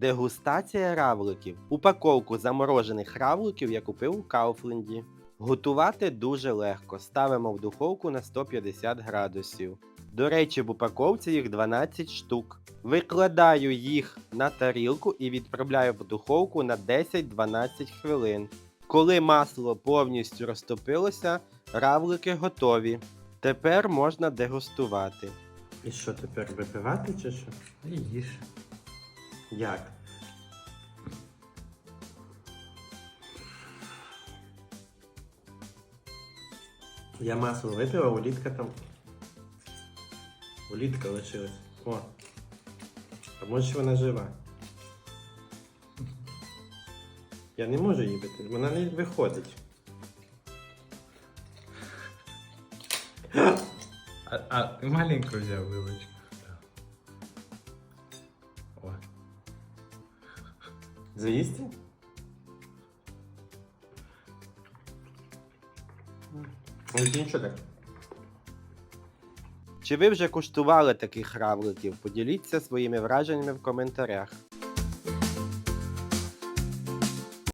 Дегустація равликів. Упаковку заморожених равликів я купив у Кауфленді. Готувати дуже легко. Ставимо в духовку на 150 градусів. До речі, в упаковці їх 12 штук. Викладаю їх на тарілку і відправляю в духовку на 10-12 хвилин. Коли масло повністю розтопилося, равлики готові. Тепер можна дегустувати. І що тепер випивати чи що? І їж. Як? Я масло випив, а улітка там. Улітка лишилась. О. А може вона жива? Я не можу її бити, вона не виходить. А, а маленьку взяв вилочку. Заїсти? Ну, нічого так. Чи ви вже куштували таких равликів? Поділіться своїми враженнями в коментарях.